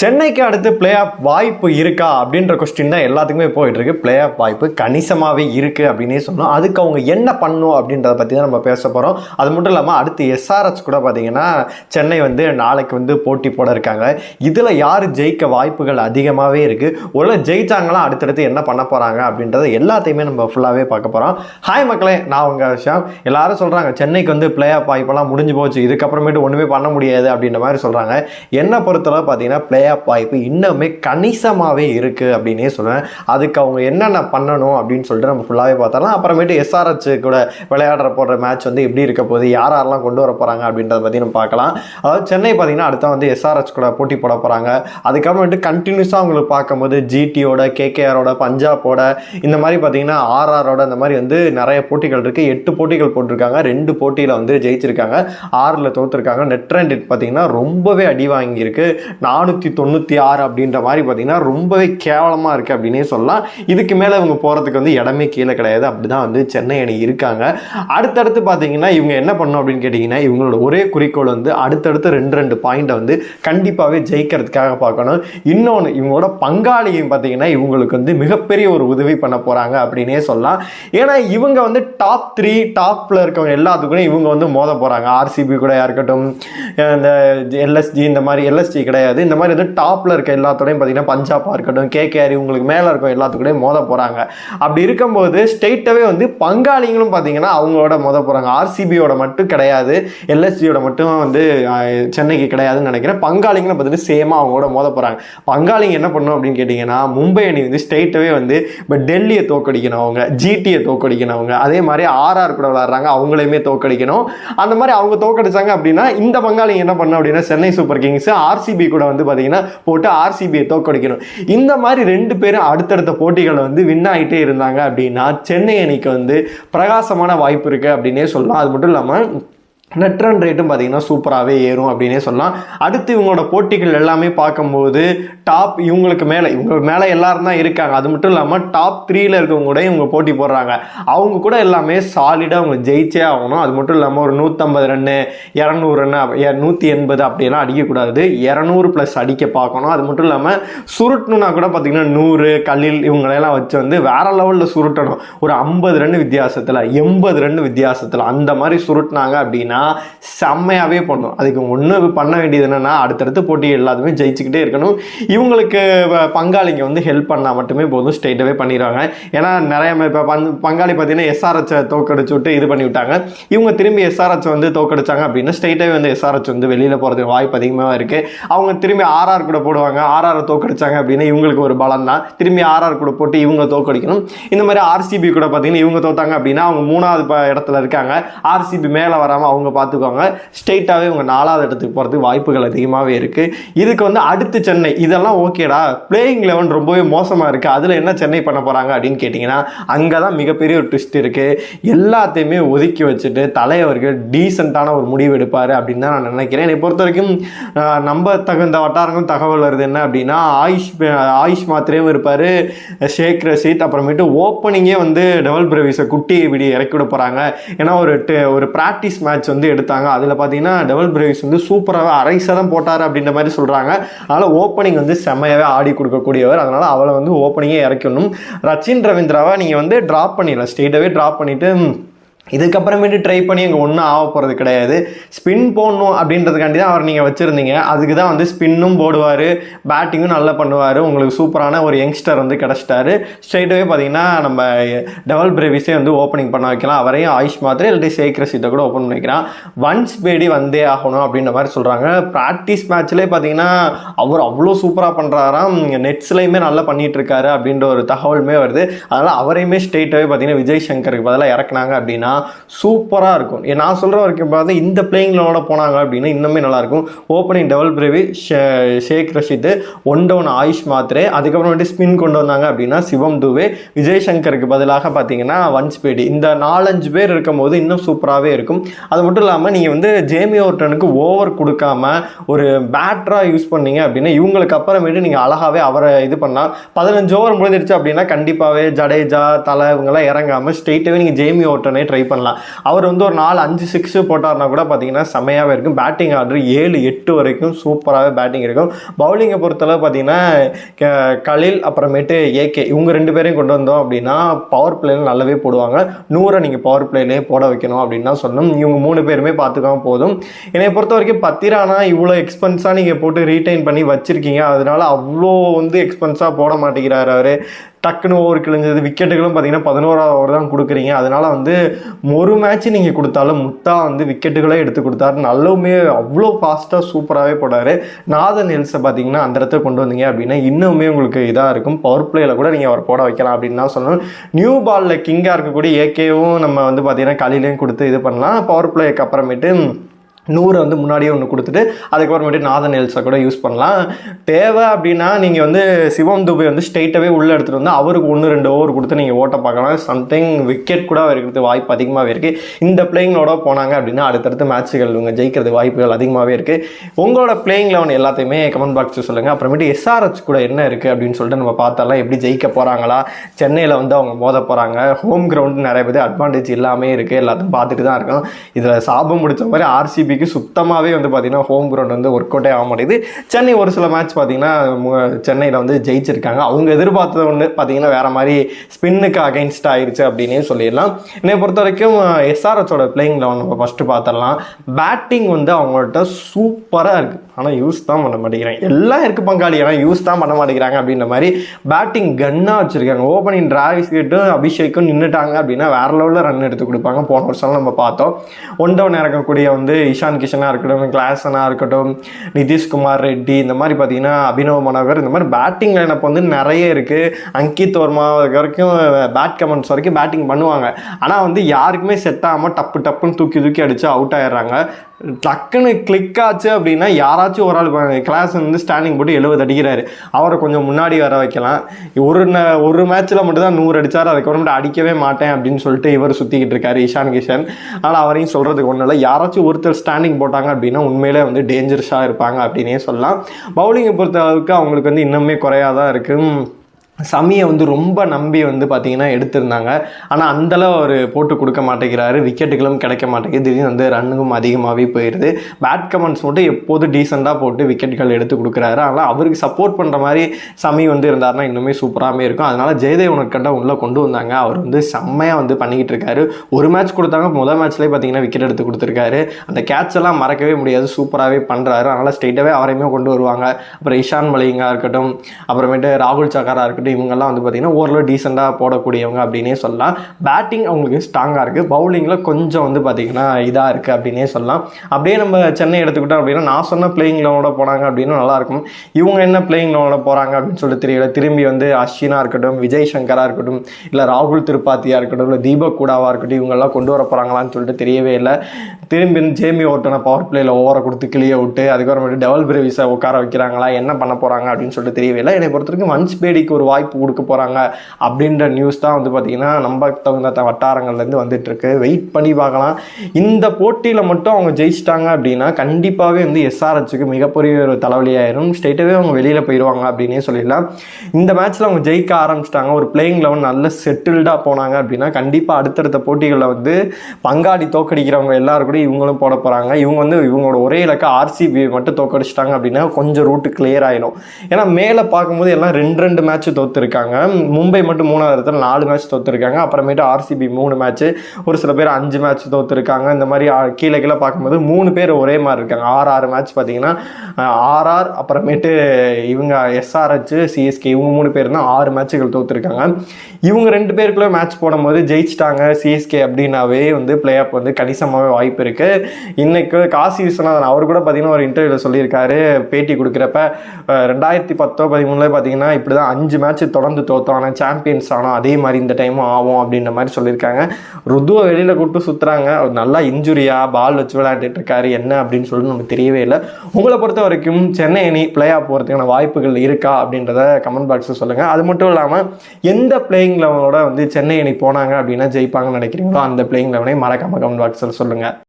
சென்னைக்கு அடுத்து play off வாய்ப்பு இருக்கா அப்படின்ற கொஸ்டின் தான் எல்லாத்துக்குமே போயிட்டு இருக்கு பிளே ஆஃப் வாய்ப்பு கணிசமாகவே இருக்கு அப்படின்னே சொன்னோம் அதுக்கு அவங்க என்ன பண்ணும் அப்படின்றத பற்றி தான் நம்ம பேச போகிறோம் அது மட்டும் இல்லாமல் அடுத்து எஸ்ஆர்எஸ் கூட பார்த்தீங்கன்னா சென்னை வந்து நாளைக்கு வந்து போட்டி போட இருக்காங்க. இதில் யார் ஜெயிக்க வாய்ப்புகள் அதிகமாகவே இருக்கு? ஒருவேளை ஜெயிச்சாங்களாம் அடுத்தடுத்து என்ன பண்ண போகிறாங்க அப்படின்றத எல்லாத்தையுமே நம்ம ஃபுல்லாகவே பார்க்க போகிறோம் ஹாய் மக்களே நான் உங்கள் விஷயம் எல்லாரும் சொல்கிறாங்க சென்னைக்கு வந்து பிளே ஆஃப் வாய்ப்பெல்லாம் முடிஞ்சு போச்சு. இதுக்கப்புறமேட்டு ஒன்றுமே பண்ண முடியாது அப்படின்ற மாதிரி சொல்கிறாங்க என்னை பொறுத்தளவு பார்த்தீங்கன்னா பிளே ஆஃப் வாய்ப்பு இன்னுமே கணிசமாகவே இருக்குது அப்படின்னே சொல்லுவேன் அதுக்கு அவங்க என்னென்ன பண்ணணும் அப்படின்னு சொல்லிட்டு நம்ம ஃபுல்லாகவே பார்த்தரலாம் அப்புறமேட்டு எஸ்ஆர்ஹெச் கூட விளையாடுற போடுற மேட்ச் வந்து எப்படி இருக்க போகுது யார் யாரெல்லாம் கொண்டு வர போகிறாங்க அப்படின்றத பற்றி நம்ம பார்க்கலாம். அதாவது சென்னை பார்த்தீங்கன்னா அடுத்த வந்து எஸ்ஆர்ஹெச் கூட போட்டி போட போகிறாங்க அதுக்கப்புறமேட்டு கண்டினியூஸாக அவங்களுக்கு பார்க்கும்போது ஜிடியோட கேகேஆரோட பஞ்சாபோட இந்த மாதிரி பார்த்தீங்கன்னா ஆர்ஆரோட இந்த மாதிரி வந்து நிறைய போட்டிகள் இருக்குது எட்டு போட்டிகள் போட்டிருக்காங்க. ரெண்டு போட்டியில் வந்து ஜெயிச்சிருக்காங்க. ஆறில் தோற்றுருக்காங்க நெட் ரன் ரேட் பார்த்தீங்கன்னா ரொம்பவே அடி வாங்கியிருக்கு. நானூற்றி தொண்ணூற்றி ஆறு அப்படின்ற மாதிரி பார்த்தீங்கன்னா ரொம்பவே கேவலமாக இருக்குது அப்படின்னே சொல்லலாம். இதுக்கு மேலே இவங்க போகிறதுக்கு வந்து இடமே கீழே கிடையாது. அப்படி தான் வந்து சென்னை அணி இருக்காங்க. அடுத்தடுத்து பார்த்தீங்கன்னா இவங்க என்ன பண்ணணும் அப்படின்னு கேட்டிங்கன்னா இவங்களோட ஒரே குறிக்கோள் வந்து அடுத்தடுத்து ரெண்டு ரெண்டு பாயிண்டை வந்து கண்டிப்பாகவே ஜெயிக்கிறதுக்காக பார்க்கணும். இன்னொன்று இவங்களோட பங்காளியும் பார்த்தீங்கன்னா இவங்களுக்கு வந்து மிகப்பெரிய ஒரு உதவி பண்ண போகிறாங்க அப்படின்னே சொல்லலாம். ஏன்னா இவங்க வந்து டாப் த்ரீ டாப்பில் இருக்கவங்க எல்லாத்துக்குமே இவங்க வந்து மோத போகிறாங்க ஆர்சிபி கூட இருக்கட்டும் இந்த எல்எஸ்ஜி இந்த மாதிரி எல்எஸ்ஜி கிடையாது. இந்த மாதிரி வந்து டாப்பில் இருக்க எல்லாத்தோடையும் பார்த்தீங்கன்னா பஞ்சாபாக இருக்கட்டும் கேகேஆர் இவங்களுக்கு மேலே இருக்க எல்லாத்துக்கூடையும் மோத போகிறாங்க அப்படி இருக்கும்போது ஸ்டேட்டாகவே வந்து பங்காளிங்களும் பார்த்தீங்கன்னா அவங்களோட மோத போகிறாங்க ஆர்சிபியோட மட்டும் கிடையாது. எல்எஸ்ஜியோட மட்டும் வந்து சென்னைக்கு கிடையாதுன்னு நினைக்கிறேன். பங்காளிங்களும் பார்த்துட்டு சேமாக அவங்களோட மோத போகிறாங்க பங்காளிங்க என்ன பண்ணும் அப்படின்னு கேட்டிங்கன்னா மும்பை அணி வந்து ஸ்டேட்டாகவே வந்து இப்போ டெல்லியை தோக்கடிக்கணும் அவங்க ஜிடியை தோக்கடிக்கணும் அவங்க. அதே மாதிரி ஆர்ஆர் கூட விளாட்றாங்க அவங்களையுமே தோக்கடிக்கணும் அந்த மாதிரி அவங்க தோக்கடிச்சாங்க அப்படின்னா இந்த பங்காளிங்க என்ன பண்ணணும் அப்படின்னா சென்னை சூப்பர் கிங்ஸ் ஆர்சிபி கூட வந்து பார்த்தீங்கன்னா போட்டு ஆர்சிபியை தோக்கடிக்கணும் இந்த மாதிரி ரெண்டு பேரும் அடுத்தடுத்த போட்டிகளை வந்து வின் ஆகிட்டே இருந்தாங்க அப்படின்னா சென்னை அணிக்கு வந்து பிரகாசமான வாய்ப்பு இருக்குது அப்படின்னே சொல்லலாம். அது மட்டும் இல்லாமல் நெட் ரன் ரேட்டும் பார்த்தீங்கன்னா சூப்பராகவே ஏறும் அப்படின்னே சொல்லலாம். அடுத்து இவங்களோட போட்டிகள் எல்லாமே பார்க்கும்போது டாப் இவங்களுக்கு மேலே இவங்க மேலே எல்லாரும் தான் இருக்காங்க. அது மட்டும் இல்லாமல் டாப் த்ரீல இருக்கவங்க கூட இவங்க போட்டி போடுறாங்க. அவங்க கூட எல்லாமே சாலிடாக அவங்க ஜெயிச்சே ஆகணும். அது மட்டும் இல்லாமல் ஒரு நூற்றம்பது ரன்னு இரநூறு ரன்னு நூற்றி எண்பது அப்படியெல்லாம் அடிக்கக்கூடாது. இரநூறு ப்ளஸ் அடிக்க பார்க்கணும். அது மட்டும் இல்லாமல் சுருட்டணும்னா கூட பார்த்தீங்கன்னா நூறு கல்லில் இவங்களெல்லாம் வச்சு வந்து வேறு லெவலில் சுருட்டணும். ஒரு ஐம்பது ரன் வித்தியாசத்தில் எண்பது ரன் வித்தியாசத்தில் அந்த மாதிரி சுருட்டினாங்க அப்படின்னா செம்மையாகவே பண்ணும் அதுக்கு ஒன்று பண்ண வேண்டியது என்னென்னா அடுத்தடுத்து போட்டி எல்லாத்துமே ஜெயிச்சுக்கிட்டே இருக்கணும். இவங்களுக்கு வ- பங்காளிங்க வந்து ஹெல்ப் பண்ணால் மட்டுமே போதும் ஸ்ட்ரெயிட்டாகவே பண்ணிடுவாங்க. ஏன்னா நிறைய இப்போ பங்காளி பார்த்தீங்கன்னா எஸ்ஆர்எச்சை தோக்கடிச்சு விட்டு இது பண்ணி விட்டாங்க. இவங்க திரும்பி எஸ்ஆர்எச் வந்து தோக்கடிச்சாங்க அப்படின்னா ஸ்ட்ரெயிட்டாகவே வந்து எஸ்ஆர்எச் வந்து வெளியில் போகிறதுக்கு வாய்ப்பு அதிகமாக இருக்குது அவங்க திரும்பி ஆர்ஆர் கூட போடுவாங்க. ஆர்ஆர் தோக்கடிச்சாங்க அப்படின்னா இவங்களுக்கு ஒரு பலம் தான் திரும்பி ஆர்ஆர் கூட போட்டு இவங்க தோக்கடிக்கணும் இந்த மாதிரி ஆர்சிபி கூட பார்த்தீங்கன்னா இவங்க தோத்தாங்க அப்படின்னா அவங்க மூணாவது இடத்துல இருக்காங்க. ஆர்சிபி மேலே வராமல் அவங்க பார்த்துக்குவாங்க ஸ்ட்ரெயிட்டாகவே இவங்க நாலாவது இடத்துக்கு போகிறதுக்கு வாய்ப்புகள் அதிகமாகவே இருக்குது இதுக்கு வந்து அடுத்து சென்னை. இதெல்லாம் ஓகேடா பிளேயிங் லெவன் ரொம்பவே மோசமாக இருக்குது அதில் என்ன சென்னை பண்ண போகிறாங்க அப்படின்னு கேட்டிங்கன்னா அங்கே தான் மிகப்பெரிய ஒரு ட்விஸ்ட் இருக்குது எல்லாத்தையுமே ஒதுக்கி வச்சுட்டு தலைவர்கள் டீசெண்டான ஒரு முடிவு எடுப்பார் அப்படின்னு தான் நான் நினைக்கிறேன். என்னை பொறுத்த வரைக்கும் நம்ப தகுந்த வட்டாரங்கள் தகவல் வருது என்ன அப்படின்னா ஆயுஷ் ஆயுஷ் மாத்திரையும் இருப்பார். ஷேக் ரஷீத் அப்புறமேட்டு ஓப்பனிங்கே வந்து டபுள் பிரவிஸை குட்டி இப்படி இறக்கி விட போகிறாங்க ஏன்னா ஒரு ஒரு ப்ராக்டிஸ் மேட்ச் வந்து வந்து எடுத்தாங்க. அதில் பார்த்தீங்கன்னா டபுள் பிரேவிஸ் வந்து சூப்பராகவே அரை சதம் போட்டார் அப்படின்ற மாதிரி சொல்கிறாங்க அதனால் ஓப்பனிங் வந்து செம்மையாகவே ஆடி கொடுக்கக்கூடியவர். அதனால் அவளை வந்து ஓப்பனிங்கே இறக்கணும். ரச்சின் ரவீந்திராவை நீங்கள் வந்து ட்ராப் பண்ணிடலாம். ஸ்ட்ரெயிட்டாகவே ட்ராப் பண்ணிவிட்டு இதுக்கப்புறமேட்டு ட்ரை பண்ணி அங்கே ஒன்றும் ஆக போகிறது கிடையாது. ஸ்பின் போடணும் அப்படின்றதுக்காண்டி தான் அவர் நீங்கள் வச்சுருந்தீங்க. அதுக்கு தான் வந்து ஸ்பின்னும் போடுவார் பேட்டிங்கும் நல்லா பண்ணுவார். உங்களுக்கு சூப்பரான ஒரு யங்ஸ்டர் வந்து கிடச்சிட்டாரு. ஸ்ட்ரைட்டாகவே பார்த்தீங்கன்னா நம்ம டபுள் பிரேவிஸே வந்து ஓப்பனிங் பண்ண வைக்கலாம். அவரையும் ஆயுஷ் மாத்திரை இல்லாட்டி சேக்கிர சீட்டை கூட ஓப்பன் பண்ணிக்கிறான் ஒன்ஸ் பேடி வந்தே ஆகணும் அப்படின்ற மாதிரி சொல்கிறாங்க ப்ராக்டிஸ் மேட்ச்லேயே பார்த்தீங்கன்னா அவர் அவ்வளோ சூப்பராக பண்ணுறாராம் நெட்ஸ்லையுமே நல்லா பண்ணிகிட்டு இருக்காரு அப்படின்ற ஒரு தகவலுமே வருது. அதனால் அவரையுமே ஸ்ட்ரெயிட்டாகவே பார்த்தீங்கன்னா விஜய் சங்கருக்கு பதிலாக இறக்குனாங்க அப்படின்னா சூப்பராக இருக்கும். நான் சொல்கிற வரைக்கும் பார்த்தா இந்த பிளேயிங்களோட போனாங்க அப்படின்னா இன்னுமே நல்லாயிருக்கும் ஓப்பனிங் டபுள் பிரிவி ஷேக் ரஷித் ஒன் டவுன் ஆயுஷ் மாத்ரே அதுக்கப்புறமேட்டு ஸ்பின் கொண்டு வந்தாங்க அப்படின்னா சிவம் துவே விஜய் சங்கருக்கு பதிலாக பார்த்தீங்கன்னா வன்ஸ் பேடி இந்த நாலஞ்சு பேர் இருக்கும்போது இன்னும் சூப்பராகவே இருக்கும். அது மட்டும் இல்லாமல் நீங்கள் வந்து ஜேமி ஓர்டனுக்கு ஓவர் கொடுக்காம ஒரு பேட்டராக யூஸ் பண்ணீங்க அப்படின்னா இவங்களுக்கு அப்புறமேட்டு நீங்கள் அழகாகவே அவரை இது பண்ணால் பதினஞ்சு ஓவர் முடிஞ்சிருச்சு அப்படின்னா கண்டிப்பாகவே ஜடேஜா தலை இவங்கெல்லாம் இறங்காமல் ஸ்ட்ரெயிட்டாகவே நீங்கள் ஜேமி ஓர்டனே ட்ரை பண்ணலாம். அவர் வந்து ஒரு நாலு அஞ்சு சிக்ஸ் போட்டார்னா கூட பார்த்தீங்கன்னா செமையாகவே இருக்கும். பேட்டிங் ஆர்டர் ஏழு எட்டு வரைக்கும் சூப்பராகவே பேட்டிங் இருக்கும். பவுலிங்கை பொறுத்தளவு பார்த்தீங்கன்னா க- கலில் அப்புறமேட்டு ஏகே இவங்க ரெண்டு பேரையும் கொண்டு வந்தோம் அப்படின்னா பவர் பிளேயில் நல்லாவே போடுவாங்க. நூறை நீங்கள் பவர் பிளேலேயே போட வைக்கணும் அப்படின்னு தான் சொன்னோம். இவங்க மூணு பேருமே பார்த்துக்காம போதும். என்னை பொறுத்த வரைக்கும் பத்திரானா இவ்வளோ எக்ஸ்பென்ஸாக நீங்கள் போட்டு ரீடைன் பண்ணி வச்சுருக்கீங்க. அதனால அவ்வளோ வந்து எக்ஸ்பென்ஸாக போட மாட்டேங்கிறாரு அவர். டக்குன்னு ஓவர் கிழிஞ்சது. விக்கெட்டுகளும் பார்த்தீங்கன்னா பதினோராவது ஓவர் தான் கொடுக்குறீங்க. அதனால் வந்து ஒரு மேட்ச் நீங்கள் கொடுத்தாலும் முத்தா வந்து விக்கெட்டுகளே எடுத்து கொடுத்தாரு. நல்லவுமே அவ்வளோ ஃபாஸ்ட்டாக சூப்பராகவே போடாரு நாதன் ஹில்ஸை பார்த்தீங்கன்னா அந்த இடத்த கொண்டு வந்தீங்க அப்படின்னா இன்னுமே உங்களுக்கு இதாக இருக்கும். பவர் பிளேயில் கூட நீங்கள் அவர் போட வைக்கலாம் அப்படின்னு தான் சொல்லணும். நியூ பாலில் கிங்காக இருக்கக்கூடிய ஏகேவும் நம்ம வந்து பார்த்தீங்கன்னா களிலையும் கொடுத்து இது பண்ணலாம். பவர் பிளேக்கு அப்புறமேட்டு நூறை வந்து முன்னாடியே ஒன்று கொடுத்துட்டு அதுக்கப்புறமேட்டு நாதன் எல்ஸை கூட யூஸ் பண்ணலாம். தேவை அப்படின்னா நீங்கள் வந்து சிவம் துபை வந்து ஸ்ட்ரெயிட்டாகவே உள்ளே எடுத்துகிட்டு வந்து அவருக்கு ஒன்று ரெண்டு ஓவர் கொடுத்து நீங்கள் ஓட்ட பார்க்கலாம். சம்திங் விக்கெட் கூட இருக்கிறது வாய்ப்பு அதிகமாகவே இருக்குது இந்த பிளேயிங்களோட போனாங்க அப்படின்னா அடுத்தடுத்து மேட்ச்சுகள் இவங்க ஜெயிக்கிறது வாய்ப்புகள் அதிகமாகவே இருக்குது உங்களோட பிளேயிங் லெவன் எல்லாத்தையுமே கமெண்ட் பாக்ஸில் சொல்லுங்கள் அப்புறமேட்டு எஸ்ஆர்ஹெச் கூட என்ன இருக்குது அப்படின்னு சொல்லிட்டு நம்ம பார்த்தாலாம். எப்படி ஜெயிக்க போகிறாங்களா சென்னையில் வந்து அவங்க மோத போகிறாங்க ஹோம் கிரவுண்டு நிறைய பேர் அட்வான்டேஜ் இல்லாமல் இருக்குது எல்லாத்தையும் பார்த்துட்டு தான் இருக்கோம். இதில் சாபம் முடித்த மாதிரி ஆர்சிபி ஆர்சிபிக்கு சுத்தமாகவே வந்து பார்த்திங்கன்னா ஹோம் கிரவுண்ட் வந்து ஒர்க் அவுட்டே ஆக மாட்டேங்குது. சென்னை ஒரு சில மேட்ச் பார்த்தீங்கன்னா சென்னையில் வந்து ஜெயிச்சிருக்காங்க. அவங்க எதிர்பார்த்தது ஒன்று பார்த்தீங்கன்னா வேறு மாதிரி ஸ்பின்னுக்கு அகைன்ஸ்ட் ஆயிடுச்சு அப்படின்னே சொல்லிடலாம். என்னை பொறுத்த வரைக்கும் எஸ்ஆர்எஸோட பிளேயிங் லெவன் நம்ம ஃபஸ்ட்டு பார்த்துடலாம். பேட்டிங் வந்து அவங்கள்ட்ட சூப்பராக இருக்குது ஆனால் யூஸ் தான் பண்ண மாட்டேங்கிறாங்க. எல்லாம் இருக்கு பங்காளி ஆனால் யூஸ் தான் பண்ண மாட்டேங்கிறாங்க அப்படின்ற மாதிரி பேட்டிங் கன்னாக வச்சுருக்காங்க. ஓப்பனிங் டிராவிஸ்கிட்டும் அபிஷேக்கும் நின்றுட்டாங்க அப்படின்னா வேற லெவலில் ரன் எடுத்து கொடுப்பாங்க. போன வருஷம் நம்ம பார்த்தோம். ஒன் டவுன் இறக்கக்கூடிய வந்து இஷான் கிஷனாக இருக்கட்டும் கிளாசனாக இருக்கட்டும் நிதிஷ்குமார் ரெட்டி இந்த மாதிரி பார்த்தீங்கன்னா அபினவ் மனோகர் இந்த மாதிரி பேட்டிங் லைனப் வந்து நிறைய இருக்குது அங்கித் வர்மா வரைக்கும் பேட் கமெண்ட்ஸ் வரைக்கும் பேட்டிங் பண்ணுவாங்க. ஆனால் வந்து யாருக்குமே செட் ஆகாமல் டப்பு டப்புன்னு தூக்கி தூக்கி அடித்து அவுட் ஆயிடுறாங்க. டக்குன்னு கிளிக் ஆச்சு அப்படின்னா யாராச்சும் ஒரு ஆள் கிளாஸ் வந்து ஸ்டாண்டிங் போட்டு எழுபது அடிக்கிறாரு. அவரை கொஞ்சம் முன்னாடி வர வைக்கலாம். ஒரு ந- ஒரு மேட்ச்சில் மட்டும்தான் நூறு அடித்தார் அதுக்கப்புறமேட்டு அடிக்கவே மாட்டேன் அப்படின்னு சொல்லிட்டு இவர் சுற்றிக்கிட்டு இருக்காரு இஷான் கிஷன். ஆனால் அவரையும் சொல்கிறதுக்கு ஒன்றும் இல்லை. யாராச்சும் ஒருத்தர் ஸ்டாண்டிங் போட்டாங்க அப்படின்னா உண்மையிலே வந்து டேஞ்சரஸாக இருப்பாங்க அப்படின்னே சொல்லலாம். பவுலிங்கை பொறுத்த அளவுக்கு அவங்களுக்கு வந்து இன்னுமே குறையாக தான் இருக்குது சமியை வந்து ரொம்ப நம்பி வந்து பார்த்தீங்கன்னா எடுத்திருந்தாங்க. ஆனால் அந்தளவு அவர் போட்டு கொடுக்க மாட்டேங்கிறாரு. விக்கெட்டுகளும் கிடைக்க மாட்டேங்குது. திடீர்னு வந்து ரன்னுக்கும் அதிகமாகவே போயிடுது பேட் கமெண்ட்ஸ் மட்டும் எப்போது டீசெண்டாக போட்டு விக்கெட்டுகள் எடுத்து கொடுக்குறாரு. ஆனால் அவருக்கு சப்போர்ட் பண்ணுற மாதிரி சமி வந்து இருந்தாருன்னா இன்னுமே சூப்பராகவே இருக்கும். அதனால ஜெயதேவ் உனக்கிட்ட உள்ளே கொண்டு வந்தாங்க. அவர் வந்து செம்மையாக வந்து பண்ணிக்கிட்டு இருக்காரு. ஒரு மேட்ச் கொடுத்தாங்க. முதல் மேட்ச்லேயே பார்த்தீங்கன்னா விக்கெட் எடுத்து கொடுத்துருக்காரு. அந்த கேட்ச் எல்லாம் மறக்கவே முடியாது. சூப்பராகவே பண்ணுறாரு அதனால் ஸ்ட்ரெயிட்டாகவே அவரையுமே கொண்டு வருவாங்க. அப்புறம் இஷான் மலிங்கா இருக்கட்டும். அப்புறமேட்டு ராகுல் சக்காரா இருக்கட்டும். இவங்கெல்லாம் வந்து பார்த்தீங்கன்னா ஓரளவு டீசெண்டாக போடக்கூடியவங்க அப்படின்னே சொல்லலாம். பேட்டிங் அவங்களுக்கு ஸ்ட்ராங்காக இருக்குது பவுலிங்கில் கொஞ்சம் வந்து பார்த்திங்கன்னா இதாக இருக்குது அப்படின்னே சொல்லலாம். அப்படியே நம்ம சென்னை எடுத்துக்கிட்டோம் அப்படின்னா நான் சொன்ன பிளேயிங் லெவனோட போனாங்க அப்படின்னா நல்லாயிருக்கும் இவங்க என்ன பிளேயிங் லெவனில் போகிறாங்க அப்படின்னு சொல்லிட்டு தெரியல. திரும்பி வந்து அஸ்வினாக இருக்கட்டும் விஜய் சங்கராக இருக்கட்டும் இல்லை ராகுல் திருப்பாத்தியாக இருக்கட்டும் இல்லை தீபக் கூடாவாக இருக்கட்டும் இவங்கெல்லாம் கொண்டு வர போகிறாங்களான்னு சொல்லிட்டு தெரியவே இல்லை. திரும்பி ஜேமி ஓட்டனை பவர் பிளேயில் ஓவரை கொடுத்து கிளிய விட்டு அதுக்கப்புறமேட்டு டெவல் பிரேவிஸை உட்கார வைக்கிறாங்களா என்ன பண்ண போகிறாங்க அப்படின்னு சொல்லிட்டு தெரியவே இல்லை. என்னை பொறுத்த வரைக்கும் வன்ஸ் பேடிக்கு ஒரு வாய்ப்பு வாய்ப்பு கொடுக்க போகிறாங்க அப்படின்ற நியூஸ் தான் வந்து பார்த்திங்கன்னா நம்ம தகுந்த வட்டாரங்கள்லேருந்து வந்துட்டுருக்கு வெயிட் பண்ணி பார்க்கலாம். இந்த போட்டியில் மட்டும் அவங்க ஜெயிச்சிட்டாங்க அப்படின்னா கண்டிப்பாகவே வந்து எஸ்ஆர்ஹெச்சுக்கு மிகப்பெரிய ஒரு தலைவலியாயிரும் ஸ்ட்ரெயிட்டாகவே அவங்க வெளியில் போயிடுவாங்க அப்படின்னே சொல்லிடலாம். இந்த மேட்ச்சில் அவங்க ஜெயிக்க ஆரம்பிச்சிட்டாங்க. ஒரு பிளேயிங் லெவன் நல்ல செட்டில்டாக போனாங்க அப்படின்னா கண்டிப்பாக அடுத்தடுத்த போட்டிகளில் வந்து பங்காளி தோக்கடிக்கிறவங்க எல்லாரும் கூட இவங்களும் போட போகிறாங்க இவங்க வந்து இவங்களோட ஒரே இலக்கு ஆர்சிபி மட்டும் தோக்கடிச்சிட்டாங்க அப்படின்னா கொஞ்சம் ரூட்டு கிளியர் ஆகிடும் ஏன்னா மேலே பார்க்கும்போது எல்லாம் ரெண்டு ரெண்டு மேட்ச்சு மேட்ச் தோத்துருக்காங்க. மும்பை மட்டும் மூணாவது இடத்துல நாலு மேட்ச் தோத்துருக்காங்க. அப்புறமேட்டு ஆர்சிபி மூணு மேட்ச் ஒரு சில பேர் அஞ்சு மேட்ச் தோத்துருக்காங்க. இந்த மாதிரி கீழே கீழே பார்க்கும்போது மூணு பேர் ஒரே மாதிரி இருக்காங்க. ஆறு ஆறு மேட்ச் பார்த்தீங்கன்னா ஆர்ஆர் அப்புறமேட்டு இவங்க எஸ்ஆர்ஹெச் சிஎஸ்கே இவங்க மூணு பேர் தான் ஆறு மேட்சுகள் தோத்துருக்காங்க. இவங்க ரெண்டு பேருக்குள்ள மேட்ச் போடும்போது ஜெயிச்சிட்டாங்க சிஎஸ்கே அப்படின்னாவே வந்து பிளே ஆஃப் வந்து கணிசமாகவே வாய்ப்பு இருக்கு. இன்னைக்கு காசி விஸ்வநாதன் அவர் கூட பார்த்தீங்கன்னா ஒரு இன்டர்வியூவில் சொல்லியிருக்காரு. பேட்டி கொடுக்குறப்ப ரெண்டாயிரத்தி பத்தோ பதிமூணுல பார்த்தீங்கன்னா இப்படி தான் அஞ்சு மேட்ச் தொடர்ந்து தோத்தோம் ஆனால் சாம்பியன்ஸ் ஆனோம் அதே மாதிரி இந்த டைமும் ஆகும் அப்படின்ற மாதிரி சொல்லியிருக்காங்க. ருதுவை வெளியில் கூப்பிட்டு சுற்றுறாங்க அவர் நல்லா இன்ஜுரியா பால் வச்சு விளையாண்டுட்டு இருக்காரு. என்ன அப்படின்னு சொல்லிட்டு நமக்கு தெரியவே இல்லை. உங்களை பொறுத்த வரைக்கும் சென்னை அணி பிளே ஆஃப் போகிறதுக்கான வாய்ப்புகள் இருக்கா அப்படின்றத கமெண்ட் பாக்ஸில் சொல்லுங்கள் அது மட்டும் இல்லாமல் எந்த பிளேயிங் லெவனோட வந்து சென்னை அணி போனாங்க அப்படின்னா ஜெயிப்பாங்கன்னு நினைக்கிறீங்களோ அந்த பிளேயிங் லெவனை மறக்காமல் கமெண்ட் பாக்ஸில் சொல்லுங்கள்